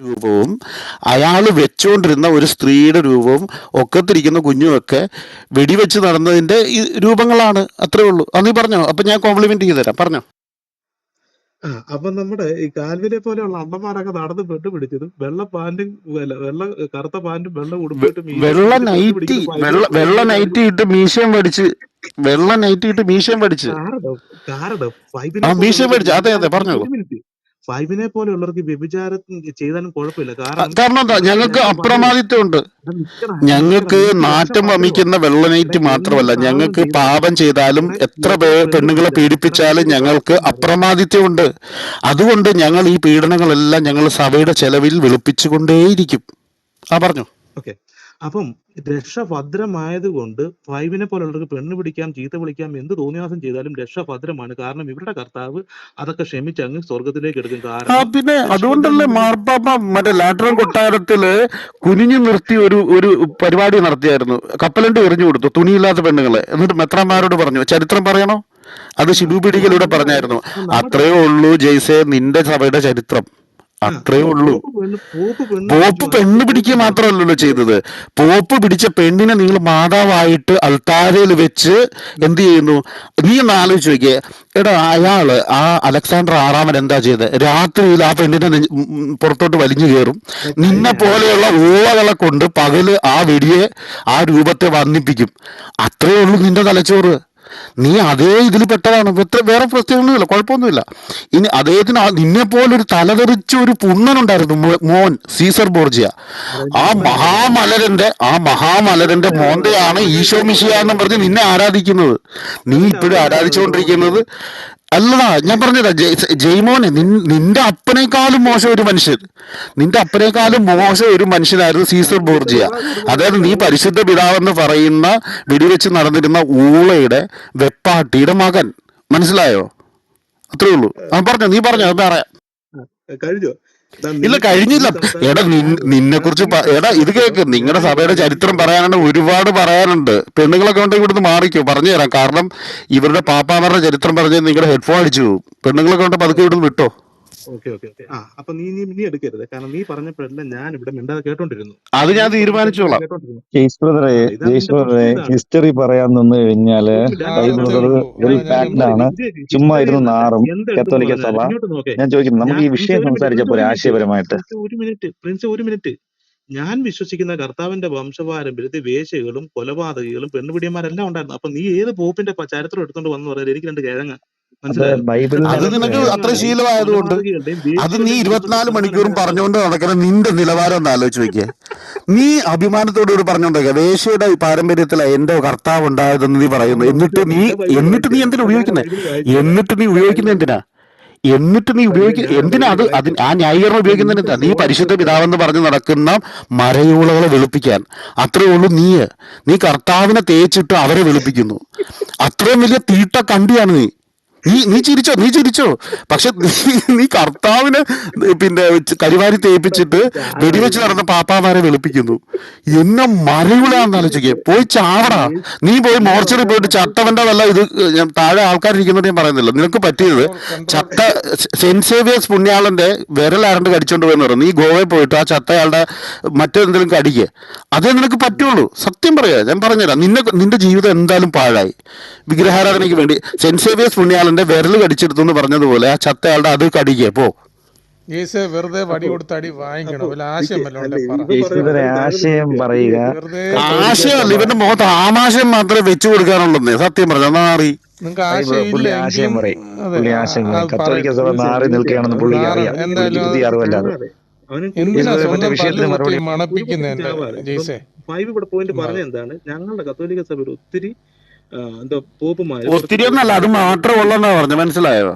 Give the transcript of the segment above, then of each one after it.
രൂപവും അയാൾ വെച്ചുകൊണ്ടിരുന്ന ഒരു സ്ത്രീയുടെ രൂപവും ഒക്കത്തിരിക്കുന്ന കുഞ്ഞുമൊക്കെ വെടിവെച്ച് നടന്നതിന്റെ ഈ രൂപങ്ങളാണ്. അത്രേ ഉള്ളൂ. അന്ന് പറഞ്ഞോ? അപ്പൊ ഞാൻ കോംപ്ലിമെന്റ് ചെയ്തു തരാം. പറഞ്ഞോ? ആ അപ്പൊ നമ്മുടെ ഈ കാൽവിനെ പോലെയുള്ള അണ്ണന്മാരൊക്കെ നടന്ന് പെട്ട് പിടിച്ചതും വെള്ള പാന്റും വെള്ള കറുത്ത പാന്റും വെള്ള ഉടുപ്പിട്ട് വെള്ള നൈറ്റി വെള്ള നൈറ്റി ഇട്ട് മീശയും പഠിച്ച് വെള്ള നൈറ്റി ഇട്ട് മീശയും പഠിച്ച് കാരണം മീശയും പഠിച്ച് അതെ അതെ പറഞ്ഞോളൂ. ഫൈബിനെ പോലെയുള്ളവർക്ക് വ്യഭിചാരം ചെയ്താലും കുഴപ്പമില്ല. കാരണം കാരണം എന്താ? ഞങ്ങൾക്ക് അപ്രമാദിത്വമുണ്ട്. ഉണ്ട് ഞങ്ങൾക്ക് നാറ്റം വമിക്കുന്ന വെള്ള എടാ നൈറ്റ് എന്ത് മാത്രമല്ല ഞങ്ങൾക്ക് പാപം ചെയ്താലും എത്ര പെണ്ണുങ്ങളെ പീഡിപ്പിച്ചാലും ഞങ്ങൾക്ക് അപ്രമാദിത്വമുണ്ട്. അതുകൊണ്ട് ഞങ്ങൾ ഈ പീഡനങ്ങളെല്ലാം ഞങ്ങൾ സഭയുടെ ചെലവിൽ വെളുപ്പിച്ചുകൊണ്ടേയിരിക്കും. ആ പറഞ്ഞു. ഓക്കെ. അപ്പം രക്ഷ ഭദ്രമായത് കൊണ്ട് ഫൈവിനെ പോലുള്ളവർക്ക് പെണ്ണ് പിടിക്കാം ചീത്ത വിളിക്കാം എന്ത് തോന്നിയാസം ചെയ്താലും രക്ഷ ഭദ്രമാണ് കാരണം ഇവരുടെ കർത്താവ് അതൊക്കെ ക്ഷമിച്ച് അങ്ങ് സ്വർഗത്തിലേക്ക് എടുക്കും കാരണം പിന്നെ അതുകൊണ്ടല്ലേ മാർപ്പാപ്പ മറ്റേ ലാറ്ററൻ കൊട്ടാരത്തിൽ കുനിഞ്ഞു നിർത്തി ഒരു ഒരു പരിപാടി നടത്തിയായിരുന്നു കപ്പലണ്ടി എറിഞ്ഞു കൊടുത്തു തുണിയില്ലാത്ത പെണ്ണുങ്ങളെ എന്നിട്ട് മെത്രാന്മാരോട് പറഞ്ഞു ചരിത്രം പറയണോ അത് ശിബു പിടിക്കലൂടെ പറഞ്ഞായിരുന്നു അത്രയേ ഉള്ളൂ ജയ്സെ നിന്റെ സഭയുടെ ചരിത്രം അത്രേ ഉള്ളൂ. പോപ്പ് പെണ്ണ് പിടിക്കുക മാത്രമല്ലല്ലോ ചെയ്തത്. പോപ്പ് പിടിച്ച പെണ്ണിനെ നിങ്ങൾ മാതാവായിട്ട് അൽത്താരയിൽ വെച്ച് എന്ത് ചെയ്യുന്നു? നീ ഒന്ന് ആലോചിച്ച് നോക്കിയേ. എടാ അയാൾ ആ അലക്സാണ്ടർ ആറാമൻ എന്താ ചെയ്തത് രാത്രിയിൽ ആ പെണ്ണിനെ പുറത്തോട്ട് വലിഞ്ഞു കയറും. നിന്നെ പോലെയുള്ള ഊവകളെ കൊണ്ട് പകൽ ആ വെടിയെ ആ രൂപത്തെ വർണിപ്പിക്കും. അത്രേ ഉള്ളൂ നിന്റെ തലച്ചോറ്. നീ അതേ ഇതിൽ പെട്ടതാണ്. വേറെ പ്രശ്നമൊന്നുമില്ല കുഴപ്പമൊന്നുമില്ല. ഇനി അദ്ദേഹത്തിന് നിന്നെ പോലെ ഒരു തലതെറിച്ച ഒരു പുണ്ണനുണ്ടായിരുന്നു മോൻ സീസർ ബോർജിയ. ആ മഹാമലരന്റെ ആ മഹാമലരന്റെ മോന്റെയാണ് ഈശോ മിശിയ എന്ന് പറഞ്ഞ് നിന്നെ ആരാധിക്കുന്നത്. നീ ഇപ്പോഴും ആരാധിച്ചുകൊണ്ടിരിക്കുന്നത് അല്ലടാ ഞാൻ പറഞ്ഞതാ ജയ്- ജയ്മോനെ നിന്റെ അപ്പനേക്കാളും മോശം ഒരു മനുഷ്യൻ. നിന്റെ അപ്പനേക്കാളും മോശം ഒരു മനുഷ്യനായിരുന്നു സീസർ ബോർജിയ. അതായത് നീ പരിശുദ്ധ പിതാവെന്ന് പറയുന്ന വെടിവെച്ച് നടന്നിരുന്ന ഊളയുടെ വെപ്പാട്ടിയുടെ മകൻ. മനസ്സിലായോ? അത്രേ ഉള്ളൂ. ആ പറഞ്ഞോ നീ പറഞ്ഞോ പറയാം കഴിഞ്ഞോ? ഇല്ല കഴിഞ്ഞില്ല. എടാ നിന്നെ കുറിച്ച് എടാ ഇത് കേക്ക്. നിങ്ങളുടെ സഭയുടെ ചരിത്രം പറയാനുണ്ട് പറയാനാണ് ഒരുപാട് പറയാനുണ്ട്. പെണ്ണുങ്ങളൊക്കെ ഉണ്ടെങ്കിൽ ഇവിടുന്ന് മാറിക്കോ. പറഞ്ഞു തരാം. കാരണം ഇവരുടെ പാപ്പാമാരുടെ ചരിത്രം പറഞ്ഞ് നിങ്ങളുടെ ഹെഡ്ഫോൺ അടിച്ചു. പെണ്ണുങ്ങളൊക്കെ ഉണ്ടെങ്കിൽ പതുക്കെ ഇവിടുന്ന് വിട്ടോ. Okay okay okay. ആ അപ്പൊ നീ നീ നീ എടുക്കരുത്. കാരണം നീ പറഞ്ഞപ്പോഴെല്ലാം ഞാൻ ഇവിടെ മിണ്ടാതെ കേട്ടോണ്ടിരുന്നു. അത് ഞാൻ തീരുമാനിച്ചോളാം. കേസ് ബ്രദറെ നിന്റെ ബ്രദറെ ഹിസ്റ്ററി പറയാൻ നിന്ന് കഴിഞ്ഞാൽ ഒരു പാക്ഡ് ആണ്. ചുമ്മാ ഇരുന്ന് നാറും കത്തോലിക്ക സഭ. ഞാൻ ചോദിക്കുന്നു നമുക്ക് ഈ വിഷയം സംസാരിച്ചപ്പോ ആശയപരമായിട്ട്? പ്രിൻസ് ഒരു മിനിറ്റ് പ്രിൻസ് ഒരു മിനിറ്റ്. ഞാൻ വിശ്വസിക്കുന്ന കർത്താവിന്റെ വംശപാരമ്പര്യത്തിൽ വേശകളും കൊലപാതകികളും പെണ്ണുപിടിയന്മാരെല്ലാം ഉണ്ടായിരുന്നു. അപ്പൊ നീ ഏത് പോപ്പിന്റെ ചരിത്രം എടുത്തോണ്ട് വന്നു പറയാൻ എനിക്ക് രണ്ട് കിഴങ്ങ. അത് ബൈബിളിൽ അത് കാരണം നിനക്ക് അത്ര ശീലമായതുകൊണ്ട് അത് നീ ഇരുപത്തിനാല് മണിക്കൂറും പറഞ്ഞുകൊണ്ട് നടക്കുന്ന നിന്റെ നിലവാരം ഒന്ന് ആലോചിച്ച് വെക്കേ നീ അഭിമാനത്തോടുകൂടി പറഞ്ഞോണ്ടേക്ക വേശ്യയുടെ പാരമ്പര്യത്തില എന്റെ കർത്താവ് ഉണ്ടായതെന്ന് നീ പറയുന്നു. എന്നിട്ട് നീ എന്നിട്ട് നീ എന്തിനാ ഉപയോഗിക്കുന്നത് എന്നിട്ട് നീ ഉപയോഗിക്കുന്നത് എന്തിനാ? എന്നിട്ട് നീ ഉപയോഗിക്ക എന്തിനാ അത് അതിന് ആ ന്യായീകരണം ഉപയോഗിക്കുന്നതിന് ഉപയോഗിക്കുന്നത് എന്താ? നീ പരിശുദ്ധ പിതാവെന്ന് പറഞ്ഞ് നടക്കുന്ന മരയൂളകളെ വെളുപ്പിക്കാൻ. അത്രേ ഉള്ളൂ നീ. നീ കർത്താവിനെ തേച്ചിട്ട് അവരെ വെളുപ്പിക്കുന്നു. അത്രയും വലിയ തീട്ട കണ്ടിയാണ് നീ. നീ നീ ചിരിച്ചോ നീ ചിരിച്ചോ. പക്ഷെ നീ കർത്താവിനെ പിന്നെ കരിവാരി തേപ്പിച്ചിട്ട് വെടിവെച്ച് നടന്ന പാപ്പാമാരെ വെളുപ്പിക്കുന്നു. എന്നെ മരവിളാന്ന് ആലോചിക്കേ. പോയി ചാവടാ. നീ പോയി മോർച്ചറി പോയിട്ട് ചട്ടവന്റെ വല്ല ഇത് ഞാൻ താഴെ ആൾക്കാരിരിക്കുന്നത് ഞാൻ പറയുന്നില്ല. നിനക്ക് പറ്റിയത് ചത്ത സെന്റ് സേവിയേഴ്സ് പുണ്യാളന്റെ വിരലാരണ്ട് കടിച്ചോണ്ട് പോയെന്ന് പറഞ്ഞു നീ ഗോവയിൽ പോയിട്ട് ആ ചത്തയാളുടെ മറ്റെന്തെങ്കിലും കടിക്ക്. അതേ നിനക്ക് പറ്റുള്ളൂ. സത്യം പറയാ. ഞാൻ പറഞ്ഞുതരാം. നിന്നെ നിന്റെ ജീവിതം എന്തായാലും പാഴായി. വിഗ്രഹാരാധനയ്ക്ക് വേണ്ടി സെന്റ് സേവിയേഴ്സ് പുണ്യാളന്റെ വിരൽ കടിച്ചെടുത്തു എന്ന് പറഞ്ഞതുപോലെ ആ ചത്തയാളുടെ അത് കടിക്കേ പോ. ജെയ്സ് വെറുതെ വടി കൊടുത്ത് അടി വാങ്ങിക്കണം. വല്ല ആശയം പറയുക. ആശയമല്ല ഇവന്റെ മുഖത്ത് ആമാശയം മാത്രമേ വെച്ചു കൊടുക്കാനുള്ളൂ സത്യം പറഞ്ഞ മാറി. നിങ്ങൾക്ക് ആശയം പുള്ളി ആശയം എങ്കിലും പറയും പുള്ളി ആശയം അത് കത്തോലിക്ക സഭ മാറി നാറി നിൽക്കുകയാണെന്ന് പുള്ളി അറിയാം. മണപ്പിക്കുന്ന ജെയ്സെ ഫൈവ് ഇവിടെ പോയിന്റ് പറഞ്ഞ എന്താണ്? ഞങ്ങളുടെ കത്തോലിക്ക സഭയിൽ ഒത്തിരി എന്താ പോപ്പുമാര് ഒത്തിരി ഒന്നല്ല അത് മാത്രമുള്ളതാ പറഞ്ഞു മനസ്സിലായോ?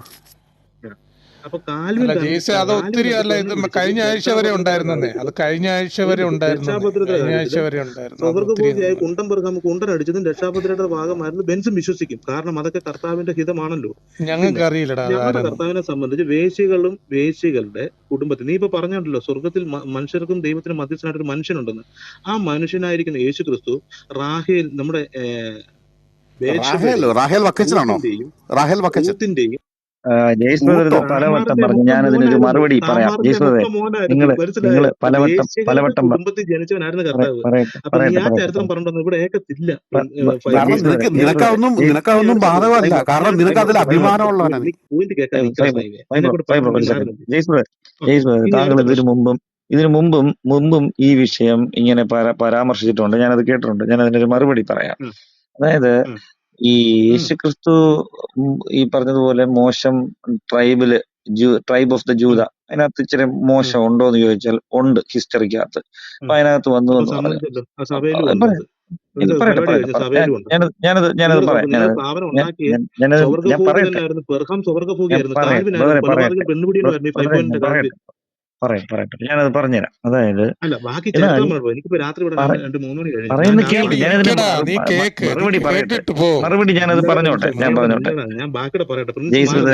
അപ്പൊ കാൽവിൻ അത് ഒത്തിരി അല്ല ഇത് കഴിഞ്ഞ ആഴ്ച വരെ ഉണ്ടായിരുന്നേ അത് കഴിഞ്ഞ ആഴ്ച വരെ ഒരു കഴിഞ്ഞ ആഴ്ച വരെ ഉണ്ടായിരുന്നു. കുണ്ടം പെറുക്കാൻ കുണ്ടൻ അടിച്ചതും രക്ഷാപത്രയുടെ ഭാഗമായിരുന്നു ബെൻസും വിശ്വസിക്കും. കാരണം അതൊക്കെ കർത്താവിന്റെ ഹിതമാണല്ലോ. ഞങ്ങൾക്ക് അറിയില്ല അറിയില്ലടാ ഞങ്ങളുടെ കർത്താവിനെ സംബന്ധിച്ച് വേശികളും വേശികളുടെ കുടുംബത്തിൽ നീ ഇപ്പൊ പറഞ്ഞല്ലോ സ്വർഗത്തിൽ മനുഷ്യർക്കും ദൈവത്തിനും മധ്യസ്ഥനായിട്ട് ഒരു മനുഷ്യനുണ്ടെന്ന്. ആ മനുഷ്യനായിരിക്കുന്ന യേശു ക്രിസ്തു റാഹേൽ നമ്മുടെ ഏർ, റാഹേൽ ബേത്ശബയുടെയും റാഹേൽ വക്കച്ചനാണോ? റൂത്തിന്റെയും റാഹേൽ വക്കച്ചൻ. റൂത്തിന്റെയും ബ്രദർ ഇത് പലവട്ടം പറഞ്ഞു. ഞാൻ അതിനൊരു മറുപടി പറയാം. താമാറിന്റെ നിങ്ങൾ നിങ്ങൾ പലവട്ടം പലവട്ടം പ- കുടുംബത്തിൽ ജനിച്ചവനായിരുന്നു പറയ- കർത്താവ്. പറയട്ടെ അപ്പൊ നീ പറയട്ടെ ആ പറയട്ടെ. ചരിത്രം പറഞ്ഞിട്ടൊന്നും ഇവിടെ ഏക്കത്തില്ല പ- ബ- ബ- കാരണം ജെയ്സ് ബ്രദറെ നിനക്ക് ജെയ്സ് ബ്രദറെ. നിനക്കതൊന്നും ജെയ്സ് നിനക്കതൊന്നും ഫൈബർ ബാധകമല്ല. കാരണം നിനക്ക് അതിൽ അഭിമാനമുള്ളവനാണ്. ജെയ്സ് ബ്രദർ ബ്രദർ താങ്കൾ ഇതിനു മുമ്പും ഇതിനു മുമ്പും മുമ്പും ഈ വിഷയം ഇങ്ങനെ പരാ പരാമർശിച്ചിട്ടുണ്ട്. ഞാനത് കേട്ടിട്ടുണ്ട്. ഞാൻ അതിനൊരു മറുപടി പറയാം. അതായത് ഈ യേശു ക്രിസ്തു ഈ പറഞ്ഞതുപോലെ മോശം ട്രൈബിൽ ജൂ ട്രൈബ് ഓഫ് ദ ജൂത അതിനകത്ത് ഇച്ചിരി മോശം ഉണ്ടോ എന്ന് ചോദിച്ചാൽ ഉണ്ട് ഹിസ്റ്ററിക്കകത്ത്. അപ്പൊ അതിനകത്ത് വന്നു പറയാം. പറയാം ഞാനത് ഞാനത് ഞാനത് പറയാം. ഞാനത് ഞാൻ പറയട്ടെ. സ്വർഗഭൂമിയായിരുന്നു പറയാം പറയട്ടെ ഞാനത് പറഞ്ഞുതരാം. അതായത് അല്ല ബാക്കി എനിക്കിപ്പോ രാത്രി മറുപടി പറയട്ടെ. മറുപടി ഞാനത് പറഞ്ഞോട്ടെ. ഞാൻ പറഞ്ഞോട്ടെ. ഞാൻ ബാക്കിയുടെ പറയട്ടെ.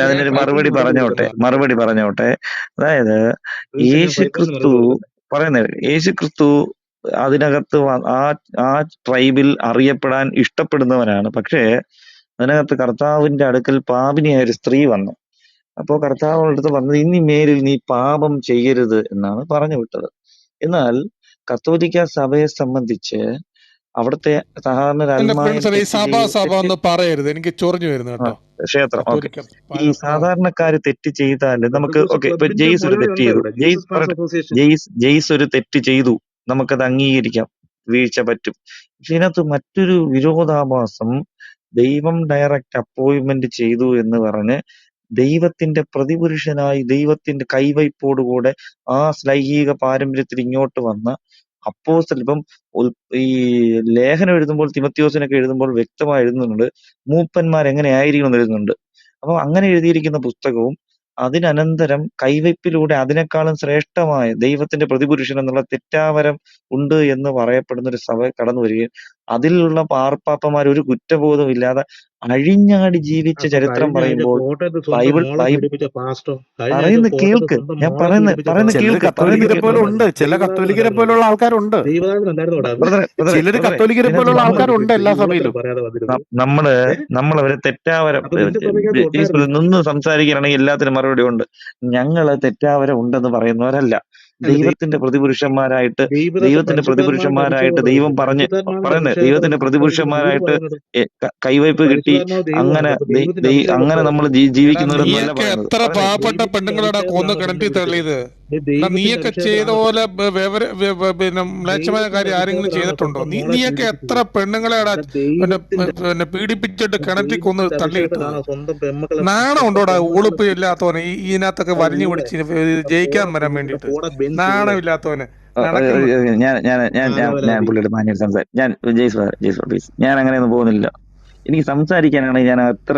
അതിനൊരു മറുപടി പറഞ്ഞോട്ടെ. മറുപടി പറഞ്ഞോട്ടെ. അതായത് യേശു ക്രിസ്തു പറയുന്ന പറയുന്നത് യേശു ക്രിസ്തു അതിനകത്ത് ആ ആ ട്രൈബിൽ അറിയപ്പെടാൻ ഇഷ്ടപ്പെടുന്നവനാണ്. പക്ഷേ അതിനകത്ത് കർത്താവിന്റെ അടുക്കൽ പാപിനിയായ ഒരു സ്ത്രീ വന്നു. അപ്പോ കർത്താവ് അടുത്ത് പറഞ്ഞത് ഇനി മേലിൽ നീ പാപം ചെയ്യരുത് എന്നാണ് പറഞ്ഞു വിട്ടത്. എന്നാൽ കത്തോലിക്ക സഭയെ സംബന്ധിച്ച് അവിടുത്തെ തെറ്റ് സഭ ചെയ്യ സഭ ഒന്ന് പറയരുത്. എനിക്ക് ചൊറിഞ്ഞു വരുന്നു കേട്ടോ. ക്ഷേത്രം ഓക്കെ. ഈ സാധാരണക്കാര് തെറ്റ് ചെയ്താൽ നമുക്ക് ഓക്കെ ഇപ്പൊ ജെയ്സ് ഒരു തെറ്റ് ചെയ്തു. ജെയ്സ് ജെയ്സ് ജെയ്സ് ഒരു തെറ്റ് ചെയ്തു. നമുക്കത് അംഗീകരിക്കാം. വീഴ്ച പറ്റും. പക്ഷെ ഇതിനകത്ത് മറ്റൊരു വിരോധാഭാസം ദൈവം ഡയറക്റ്റ് അപ്പോയിന്റ്മെന്റ് ചെയ്തു എന്ന് പറഞ്ഞ് ദൈവത്തിന്റെ പ്രതിപുരുഷനായി ദൈവത്തിന്റെ കൈവയ്പോടുകൂടെ ആ ശ്ലൈഹിക പാരമ്പര്യത്തിൽ ഇങ്ങോട്ട് വന്ന അപ്പോസ്തലൻ ഇപ്പം ഈ ലേഖനം എഴുതുമ്പോൾ തിമത്യോസിനൊക്കെ എഴുതുമ്പോൾ വ്യക്തമായി എഴുതുന്നുണ്ട് മൂപ്പന്മാർ എങ്ങനെ ആയിരിക്കണം എന്ന് എഴുതുന്നുണ്ട്. അപ്പൊ അങ്ങനെ എഴുതിയിരിക്കുന്ന പുസ്തകവും അതിനനന്തരം കൈവയ്പിലൂടെ അതിനേക്കാളും ശ്രേഷ്ഠമായ ദൈവത്തിന്റെ പ്രതിപുരുഷൻ എന്നുള്ള തെറ്റാവരം ഉണ്ട് എന്ന് പറയപ്പെടുന്ന ഒരു സഭ കടന്നു വരികയും അതിലുള്ള പാർപ്പാപ്പമാർ ഒരു കുറ്റബോധവും ഇല്ലാതെ അഴിഞ്ഞാടി ജീവിച്ച ചരിത്രം പറയുമ്പോൾ ബൈബിൾ പറയുന്ന കേൾക്ക്. ഞാൻ പറയുന്ന പറയുന്ന കേൾക്ക്. കത്തോലിക്കരെ പോലെ ഉണ്ട് ചില കത്തോലിക്കരെ പോലുള്ള ആൾക്കാരുണ്ട്. ചിലര് കത്തോലിക്കരെ പോലുള്ള ആൾക്കാരുണ്ട് എല്ലാ സമയത്തും സഭയിലും. നമ്മൾ ഏ? നമ്മളവരെ തെറ്റാവരം നിന്ന് സംസാരിക്കുകയാണെങ്കിൽ എല്ലാത്തിനും മറുപടി ഉണ്ട്. ഞങ്ങൾ തെറ്റാവരം ഉണ്ടെന്ന് പറയുന്നവരല്ല. ദൈവത്തിന്റെ പ്രതിപുരുഷന്മാരായിട്ട് ദൈവത്തിന്റെ പ്രതിപുരുഷന്മാരായിട്ട് ദൈവം പറഞ്ഞ് പറയുന്നത് ദൈവത്തിന്റെ പ്രതിപുരുഷന്മാരായിട്ട് കൈവയ്പ് കിട്ടി അങ്ങനെ അങ്ങനെ നമ്മൾ ജീവിക്കുന്നുണ്ടെന്നല്ല എത്ര പാവപ്പെട്ട പെണ്ണുങ്ങളാണ് കൊന്ന് കിണറ്റി തള്ളിയത്? നീയൊക്കെ ചെയ്ത പോലെ പിന്നെ മ്ലേച്ഛമായ കാര്യം ആരെങ്കിലും ചെയ്തിട്ടുണ്ടോ? നീ നീയൊക്കെ എത്ര പെണ്ണുങ്ങളെ പെണ്ണുങ്ങളെടാ പിന്നെ പീഡിപ്പിച്ചിട്ട് കിണറ്റി കൊന്ന് തള്ളിയിട്ട് തള്ളിയിട്ടത് നാണം ഉണ്ടോടാ? ഉളുപ്പ് ഇല്ലാത്തവനെ ഈ ഇതിനകത്തൊക്കെ വലിഞ്ഞു പിടിച്ച് ജയിക്കാൻ വരാൻ വേണ്ടിട്ട് നാണമില്ലാത്തവനെ. ഞാൻ ഞാൻ ഞാൻ ഞാൻ പുള്ളിയുടെ മാന്യം സംസാരിക്കും ഞാൻ ജയ്സ് ജയ്സ് പ്ലീസ് ഞാൻ അങ്ങനെയൊന്നും പോകുന്നില്ല. എനിക്ക് സംസാരിക്കാനാണെങ്കിൽ ഞാൻ എത്ര